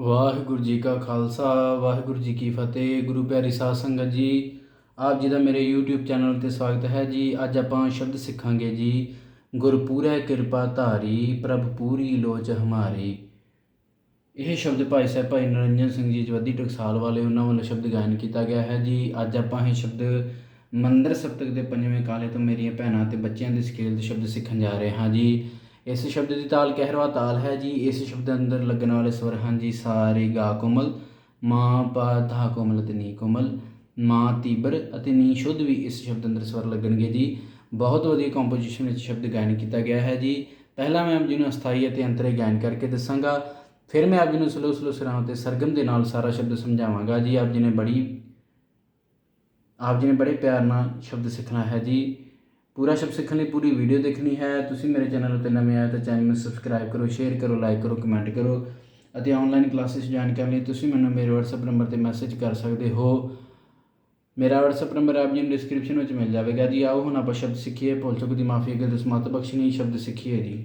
ਵਾਹਿਗੁਰੂ ਜੀ ਕਾ ਖਾਲਸਾ, ਵਾਹਿਗੁਰੂ ਜੀ ਕੀ ਫਤਿਹ, ਗੁਰੂ ਪਿਆਰੀ ਸਾਧ ਸੰਗਤ ਜੀ। ਆਪ ਜੀ ਦਾ ਮੇਰੇ YouTube ਚੈਨਲ ਤੇ ਸਵਾਗਤ ਹੈ ਜੀ। ਅੱਜ ਆਪਾਂ ਸ਼ਬਦ ਸਿੱਖਾਂਗੇ ਜੀ। ਗੁਰਪੂਰੈ ਕਿਰਪਾ ਧਾਰੀ, ਪ੍ਰਭ ਪੂਰੀ ਲੋਚ ਹਮਾਰੀ। ਇਹ ਸ਼ਬਦ ਭਾਈ ਸਾਹਿਬ ਭਾਈ ਨਰਿੰਜਨ ਸਿੰਘ ਜੀ ਜਵੱਦੀ ਟਕਸਾਲ ਵਾਲੇ ਉਹਨਾਂ ਵੱਲੋਂ ਸ਼ਬਦ ਗਾਇਨ ਕੀਤਾ ਗਿਆ ਹੈ ਜੀ। ਅੱਜ ਆਪਾਂ ਇਹ ਸ਼ਬਦ ਮੰਦਰ ਸਪਤਕ ਦੇ ਪੰਜਵੇਂ ਕਾਲੇ ਤੋਂ ਮੇਰੀਆਂ ਭੈਣਾਂ ਤੇ ਬੱਚਿਆਂ ਦੇ ਸਕੇਲ ਦੇ ਸ਼ਬਦ ਸਿੱਖਣ ਜਾ ਰਹੇ ਹਾਂ ਜੀ। ਇਸ ਸ਼ਬਦ ਦੀ ਤਾਲ ਕਹਿਰਵਾ ਤਾਲ ਹੈ ਜੀ, ਇਸ ਸ਼ਬਦ ਅੰਦਰ ਲੱਗਣ ਵਾਲੇ ਸਵਰ ਹਨ ਜੀ, ਸਾਰੇ ਗਾ ਕੋਮਲ, ਮਾਂ ਪਾ ਧਾ ਕੋਮਲ ਤੇ ਨੀ ਕੋਮਲ, ਮਾਂ ਤੀਬਰ ਅਤੇ ਨੀ ਸ਼ੁੱਧ ਵੀ ਇਸ ਸ਼ਬਦ ਅੰਦਰ ਸਵਰ ਲੱਗਣਗੇ ਜੀ। ਬਹੁਤ ਵਧੀਆ ਕੰਪੋਜੀਸ਼ਨ ਵਿੱਚ ਸ਼ਬਦ ਗਾਇਨ ਕੀਤਾ ਗਿਆ ਹੈ ਜੀ। ਪਹਿਲਾਂ ਮੈਂ ਆਪ ਜੀ ਨੂੰ ਅਸਥਾਈ ਅਤੇ ਅੰਤਰੇ ਗਾਇਨ ਕਰਕੇ ਦੱਸਾਂਗਾ, ਫਿਰ ਮੈਂ ਆਪ ਜੀ ਨੂੰ ਸਲੋ ਸਲੋ ਸੁਰਾਂ ਤੇ ਸਰਗਮ ਦੇ ਨਾਲ ਸਾਰਾ ਸ਼ਬਦ ਸਮਝਾਵਾਂਗਾ ਜੀ। ਆਪ ਜੀ ਨੇ ਬੜੀ, ਆਪ ਜੀ ਨੇ ਬੜੇ ਪਿਆਰ ਨਾਲ ਸ਼ਬਦ ਸਿੱਖਣਾ ਹੈ ਜੀ। ਪੂਰਾ ਸ਼ਬਦ ਸਿੱਖਣ ਲਈ ਪੂਰੀ ਵੀਡੀਓ ਦੇਖਣੀ ਹੈ। ਤੁਸੀਂ ਮੇਰੇ ਚੈਨਲ ਉੱਤੇ ਨਵੇਂ ਆਏ ਤਾਂ ਚੈਨਲ ਨੂੰ ਸਬਸਕ੍ਰਾਈਬ ਕਰੋ ਸ਼ੇਅਰ ਕਰੋ ਲਾਈਕ ਕਰੋ ਕਮੈਂਟ ਕਰੋ ਅਤੇ ਆਨਲਾਈਨ ਕਲਾਸਿਸ ਜੁਆਇਨ ਕਰਨ ਲਈ ਤੁਸੀਂ ਮੈਨੂੰ ਮੇਰੇ WhatsApp ਨੰਬਰ ਤੇ ਮੈਸੇਜ ਕਰ ਸਕਦੇ ਹੋ। ਮੇਰਾ WhatsApp ਨੰਬਰ ਆਪ ਜੀ ਨੂੰ ਡਿਸਕ੍ਰਿਪਸ਼ਨ ਵਿੱਚ ਮਿਲ ਜਾਵੇਗਾ ਜੀ। ਆਓ ਹੁਣ ਆਪਾਂ ਸ਼ਬਦ ਸਿੱਖੀਏ। ਭੁੱਲ ਚੁੱਕ ਦੀ ਮਾਫੀ ਅਗੇ ਦਸਮਤ ਬਖਸ਼ਣੀ ਸ਼ਬਦ ਸਿੱਖੀਏ ਜੀ।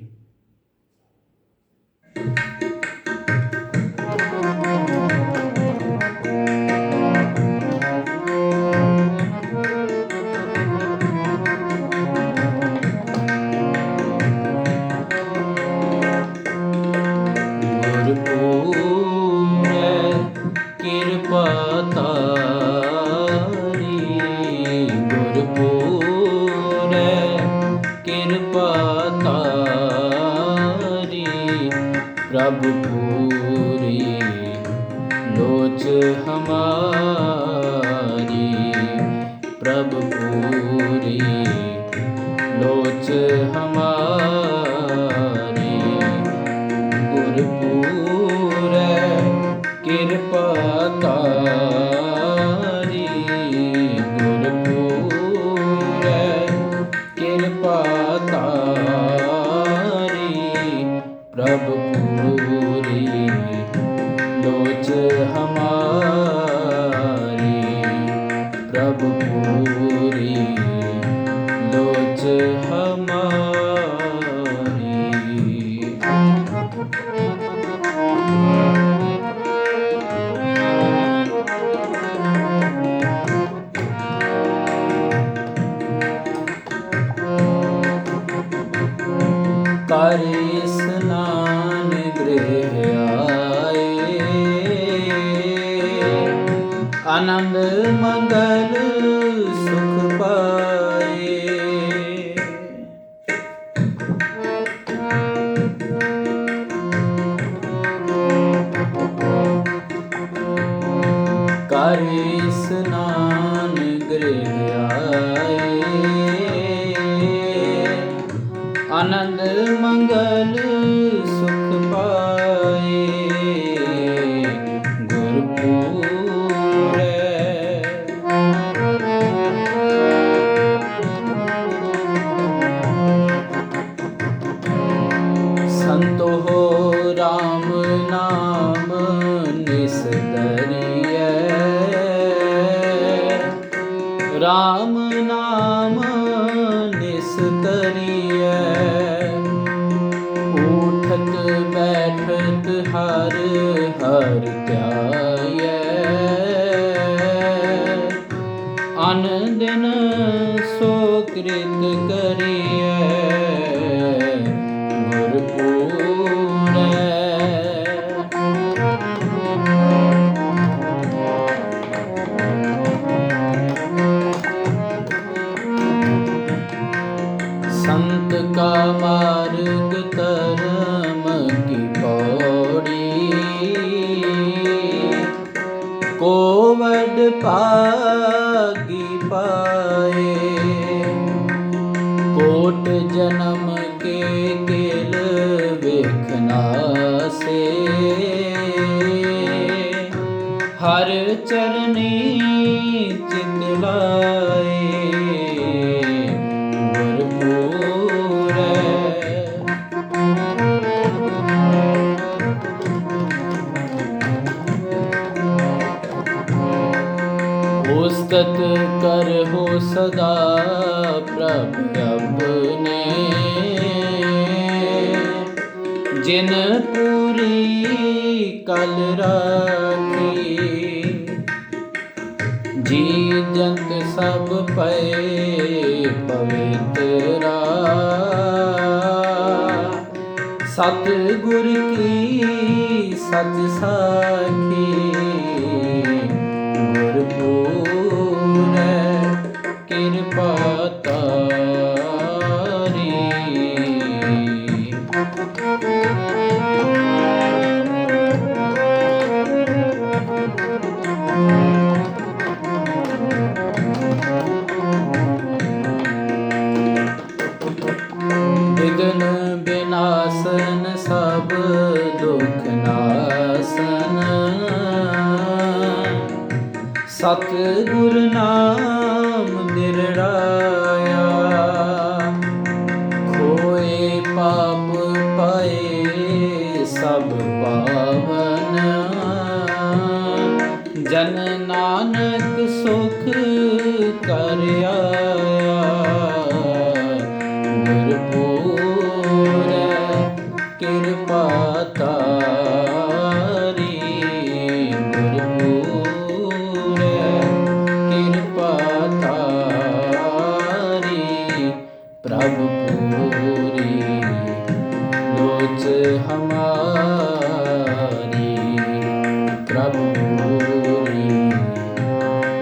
ਪ੍ਰਭ ਪੂਰੀ ਲੋਚ ਹਮਾਰੀ ਪ੍ਰਭ ਪੂਰੀ ਲੋਚ ਹਮਾਰੀ ਗੁਰਪੂਰੈ ਕਿਰਪਾ ਤਾਰੀ ਗੁਰਪੂਰੈ ਕਿਰਪਾ ਤਾਰੀ ਪ੍ਰਭ ਪੂਰੀ। ਲੋਚ ਹਮਾਰੀ ਆਨੰਦ ਮੰਗਲ ਸੁਖ ਪਾਏ। ਕਰ ਸਨਾਨ ਗ੍ਰਹਿ ਸੰਤੋ ਰਾਮ ਨਾਮ ਨਿਸਦਰੀਐ ਰਾਮ ਨਾਮ ਨਿਸਤਰੀਐ ਉਠਤ ਬੈਠਤ ਹਰ ਹਰ ਧਿਆਇਐ ਅਨ ਦਿਨ ਸੋ ਕ੍ਰਿਤ ਕਰੀਐ। ਜਨਮ ਕੇ ਕੇਲ ਵੇਖਨਾ ਸੇ। ਹਰ ਚਰਨੀ ਉਸਤਤ ਕਰਹੁ ਸਦਾ ਪ੍ਰਭ ਨੇ ਜਿਨ ਪੂਰੀ ਕਲ ਰਾਖੀ ਜੀ ਜੰਤ ਸਭ ਪਏ ਪਵਿੱਤਰਾ ਸਤ ਗੁਰ ਕੀ ਸਚ ਸਾਖੀ ਗੁਰ ਪੂਰੈ ਕਿਰਪਾ ਤਾਰੀ ਵਿਗਨ ਬਿਨਾਸਨ ਸਭ ਦੁਖ ਨਾਸਨ। ਸਤ ਗੁਰ ਨਾਮ मेरा ਪ੍ਰਭ ਪੂਰੀ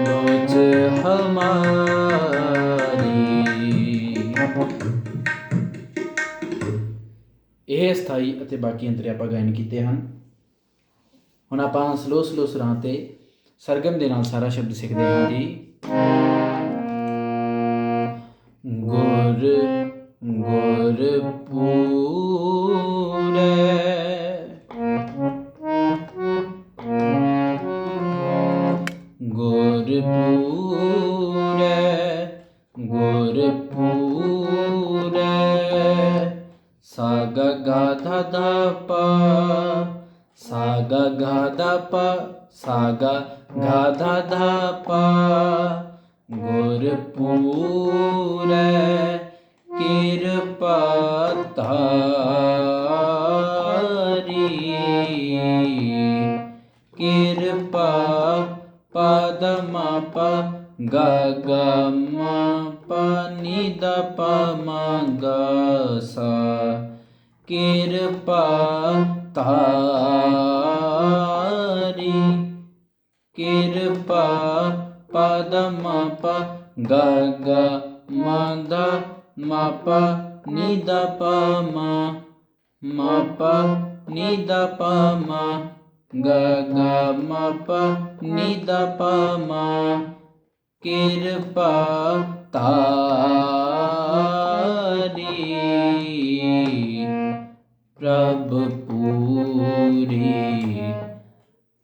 ਲੋਚ ਇਹ ਸਥਾਈ ਅਤੇ ਬਾਕੀ ਅੰਤਰੇ ਆਪਾਂ ਗਾਇਨ ਕੀਤੇ ਹਨ। ਹੁਣ ਆਪਾਂ ਸਲੋ ਸਲੋ ਸੁਰਾਂ ਤੇ ਸਰਗਮ ਦੇ ਨਾਲ ਸਾਰਾ ਸ਼ਬਦ ਸਿੱਖਦੇ ਹਾਂ ਜੀ। ਪਦਮ ਪ ਗ ਗ ਮ ਦ ਮ ਪ ਨੀ ਦ ਪ ਮ ਮ ਪ ਨੀ ਦ ਪ ਮ ਗ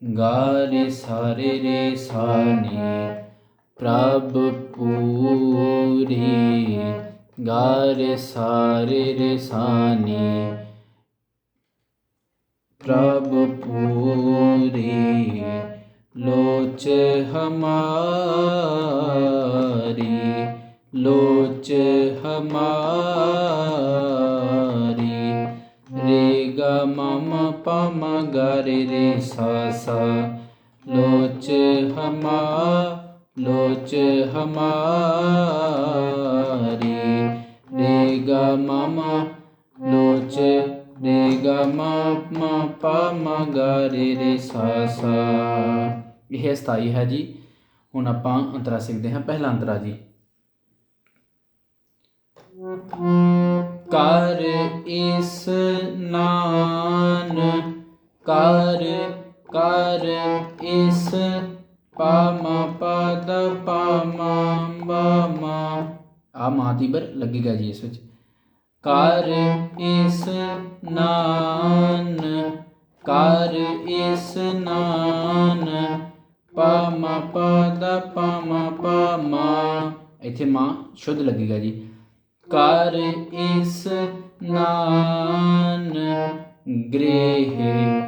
ਗ ਮ ਪੂਰੀ ਗਾਰੇ ਸਾਰੇ ਰੇ ਸਾਨੀ, ਪ੍ਰਭ ਪੂਰੀ। ਗਾਰੇ ਸਾਰੇ ਰੇ ਸਾਨੀ, ਪ੍ਰਭ ਪੂਰੀ। ਲੋਚ ਹਮਾਰੀ ਲੋਚ ਹਮਾਰੀ। ਰੇ ਗ ਮਮ ਪਮ ਗਰੇ ਰੇ ਸਾ ਸਾ ਲੋਚ ਹਮਾ ਲੋਚ ਹਮਾਰੀ ਰੇ ਗ ਮਮ ਲੋਚ ਰੇ ਗ ਮ ਮ ਪ ਮ ਇਹ ਸਥਾਈ ਹੈ ਜੀ ਹੁਣ ਆਪਾਂ ਅੰਤਰਾ ਸਿੱਖਦੇ ਹਾਂ ਪਹਿਲਾ ਅੰਤਰਾ ਜੀ ਕਰ ਇਸਨਾਨ ਕਰ ਕਰ ਇਸ ਪਾਮਾ ਪਦ ਪਾਮ ਬਾਮ ਆ ਮਾਤੀਬਰ ਲੱਗੇਗਾ ਜੀ ਇਸ ਵਿੱਚ। ਕਰ ਇਸ ਨਾਨ, ਕਰ ਇਸ ਨਾਨ, ਪਾਮ ਪਦ ਪਾਮ ਪਾਮ। ਇੱਥੇ ਮਾਂ ਸ਼ੁੱਧ ਲੱਗੇਗਾ ਜੀ। ਕਰ ਇਸ ਨਾਨ, ਗ੍ਰਹਿ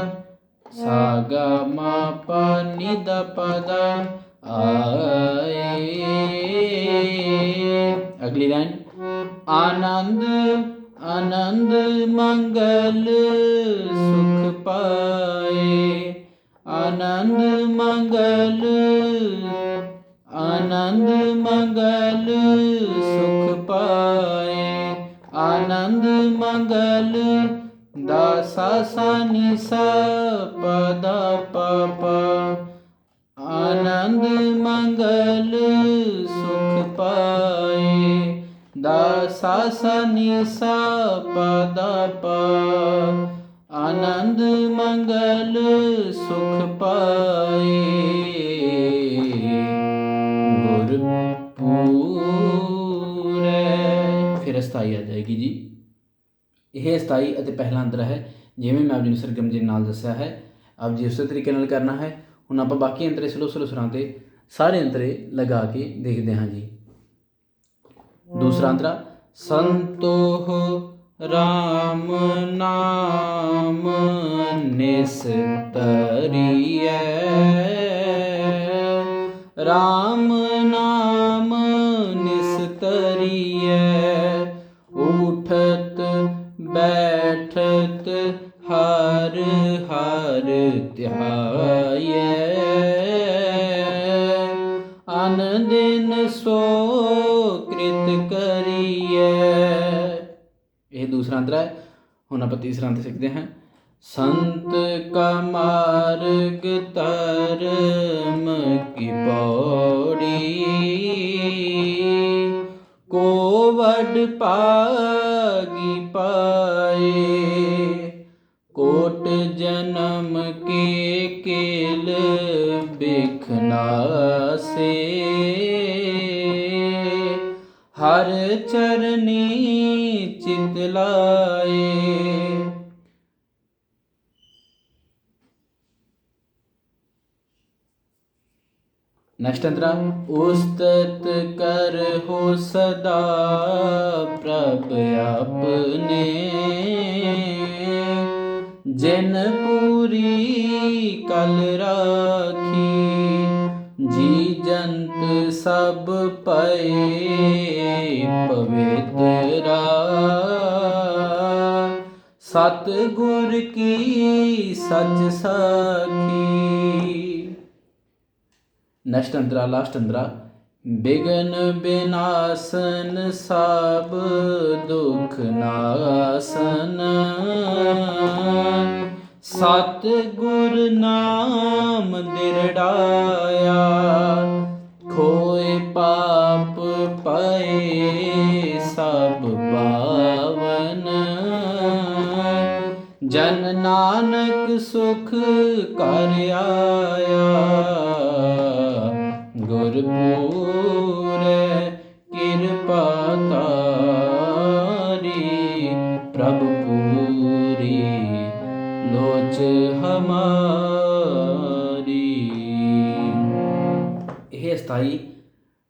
ਮੰਗਲ, ਆਨੰਦ ਮੰਗਲ, ਸੁਖ ਪਾਏ। ਆਨੰਦ ਮੰਗਲ, ਦਾਸਾ ਸਾਨੀ ਸਾ ਪਪ। ਆਨੰਦ ਮੰਗਲ, ਸੁਖ ਪਾਏ। ਦਾਸਾ ਸਾਨੀ ਸਾ ਪ। ਆਨੰਦ ਇਹ ਅਸਥਾਈ ਅਤੇ ਪਹਿਲਾ ਅੰਤਰ ਹੈ, ਜਿਵੇਂ ਮੈਂ ਆਪ ਜੀ ਨੂੰ ਸਰਗਮ ਜੀ ਨਾਲ ਦੱਸਿਆ ਹੈ। ਆਪ ਜੀ ਉਸੇ ਤਰੀਕੇ ਨਾਲ ਕਰਨਾ ਹੈ। ਹੁਣ ਆਪਾਂ ਬਾਕੀ ਅੰਤਰੇ ਸਲੋ ਸਲੋ ਸੁਰਾਂ ਤੇ ਸਾਰੇ ਅੰਤਰੇ ਲਗਾ ਕੇ ਦੇਖਦੇ ਹਾਂ ਜੀ। ਦੂਸਰਾ ਅੰਤਰਾ, ਸੰਤੋਹ ਰਾਮ ਨਾਮ ਨਿਸਤਰੀਐ। RAM ਨਾਮ ਧਿਆਇਐ ਅਨ ਦਿਨ ਸੋ ਕ੍ਰਿਤ ਕਰੀਐ। ਇਹ ਦੂਸਰਾ ਅੰਤਰਾ ਹੈ। ਹੁਣ ਆਪਾਂ ਤੀਸਰਾ ਅੰਤਰ ਸਿੱਖਦੇ ਹਾਂ। ਸੰਤ ਕਾ ਮਾਰਗ ਧਰਮ ਕੀ ਪੌੜੀ? ਕੋ ਵਡ ਪਾਗੀ ਪਾਏ? ਕੋਟ ਜਨਮ ਕੇ ਕੇਲ ਬਿਖਨਾ ਸੇ। ਹਰ ਚਰਨੀ ਚਿਤ ਲਾਏ। ਨੈਕਸਟ ਅੰਤਰਾ, ਉਸਤਤ ਕਰ ਹੋ ਸਦਾ ਪ੍ਰਭ ਆਪਨੇ ਜਿਨ ਪੂਰੀ ਕਲ ਰਾਖੀ, ਜੀ ਜੰਤ ਸਭ ਪਏ ਪਵਿੱਤਰਾ ਸਤ ਗੁਰ ਕੀ ਸਚ ਸਾਖੀ। ਨੈਕਸਟ ਅੰਤਰਾ ਲਾਸਟ ਅੰਤਰਾ। ਬਿਗਨ ਬਿਨਾਸਨ ਸਭ ਦੁਖ ਨਾਸਨ। ਸਤ ਗੁਰ ਨਾਮ ਦਿਰੜਾਇਆ, ਖੋਏ ਪਾਪ ਪਏ ਸਭ ਪਾਵਨ। ਜਨ ਨਾਨਕ ਸੁਖ ਕਰ ਆਇਆ ਗੁਰ ਕਿਰਪਾ ਤਾਰੀ, ਪ੍ਰਭ ਪੂਰੀ, ਲੋਚ ਹਮਾਰੀ। ਇਹ ਅਸਥਾਈ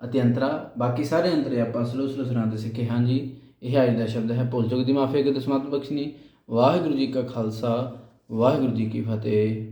ਅਤੇ ਅੰਤਰਾ। ਬਾਕੀ ਸਾਰੇ ਅੰਤਰੇ ਆਪਾਂ ਸਲੋ ਸਲੋ ਸੁਰਾਂ ਸਿੱਖੇ। ਹਾਂ ਜੀ ਇਹ ਅੱਜ ਦਾ ਸ਼ਬਦ ਹੈ, ਭੁੱਲ ਚੁੱਕ ਦੀ ਮਾਫੀ ਅਗੇ ਦਸਮਤ ਬਖਸ਼ਣੀ। ਵਾਹਿਗੁਰੂ ਜੀ ਕਾ ਖਾਲਸਾ, ਵਾਹਿਗੁਰੂ ਜੀ ਕੀ ਫਤਿਹ।